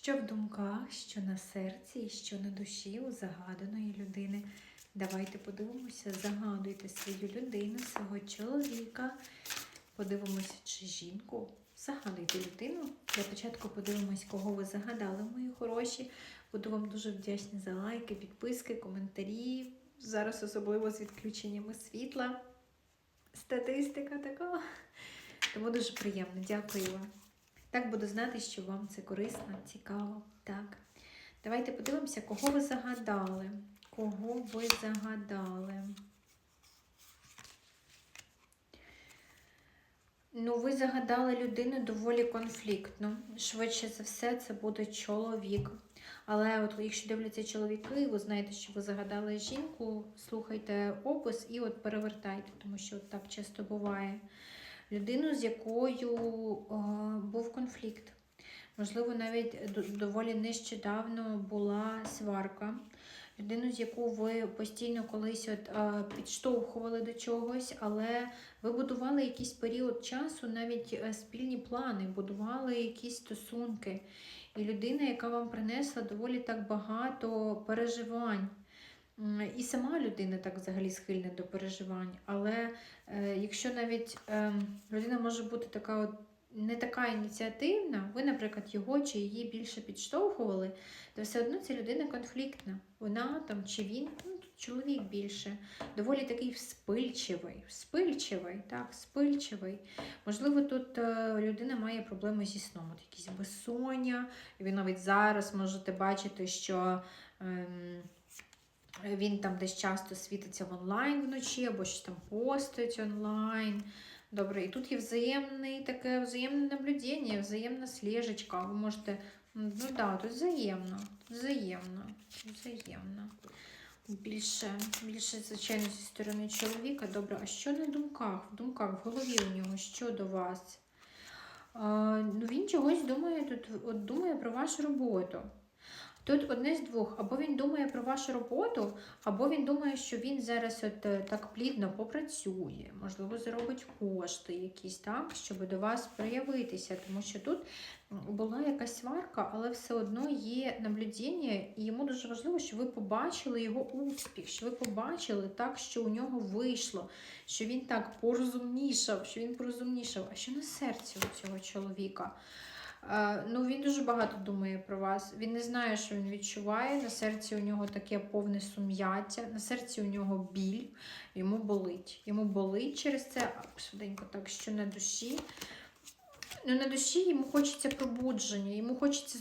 Що в думках, що на серці і що на душі у загаданої людини. Давайте подивимося, загадуйте свою людину, свого чоловіка. Подивимося, чи жінку. Загадуйте людину. Для початку подивимось, кого ви загадали, мої хороші. Буду вам дуже вдячна за лайки, підписки, коментарі. Зараз особливо з відключеннями світла. Статистика така. Тому дуже приємно. Дякую вам. Так буду знати, що вам це корисно, цікаво. Так. Давайте подивимося, кого ви загадали. Кого ви загадали? Ну, ви загадали людину доволі конфліктну. Швидше за все, це буде чоловік. Але от якщо дивляться чоловіки, ви знаєте, що ви загадали жінку, слухайте опис і от перевертайте, тому що от так часто буває. Людину, з якою е, був конфлікт. Можливо, навіть доволі нещодавно була сварка. Людину, з яку ви постійно колись от, е, підштовхували до чогось, але ви будували якийсь період часу, навіть е, спільні плани, будували якісь стосунки. І людина, яка вам принесла доволі так багато переживань. І сама людина так взагалі схильна до переживань. Але е, якщо навіть е, людина може бути така от не така ініціативна, ви, наприклад, його чи її більше підштовхували, то все одно ця людина конфліктна. Вона там чи він, ну, чоловік більше, доволі такий вспильчивий, вспильчивий, так, спильчивий. Можливо, тут е, людина має проблеми зі сном, от якісь безсоння, і ви навіть зараз можете бачити, що. Ем, він там десь часто світиться в онлайн вночі, або щось там постить онлайн. Добре, і тут є взаємне таке взаємне наблюдення, взаємна слежечка. Ви можете. Ну так, да, тут взаємно, взаємно, взаємно. Більше, більше, звичайно, зі сторони чоловіка. Добре, а що на думках? В думках, в голові у нього що до вас? А, ну, він чогось думає тут, от думає про вашу роботу. Тут одне з двох, або він думає про вашу роботу, або він думає, що він зараз от е, так плідно попрацює, можливо, заробить кошти якісь, так, щоб до вас проявитися. Тому що тут була якась сварка, але все одно є наблюдення, і йому дуже важливо, щоб ви побачили його успіх, що ви побачили так, що у нього вийшло, що він так порозумнішав, що він порозумнішав. А що на серці у цього чоловіка? Ну, він дуже багато думає про вас. Він не знає, що він відчуває. На серці у нього таке повне сум'яття, на серці у нього біль, йому болить. Йому болить через це, швиденько так, що на душі. Ну, на душі йому хочеться пробудження, йому хочеться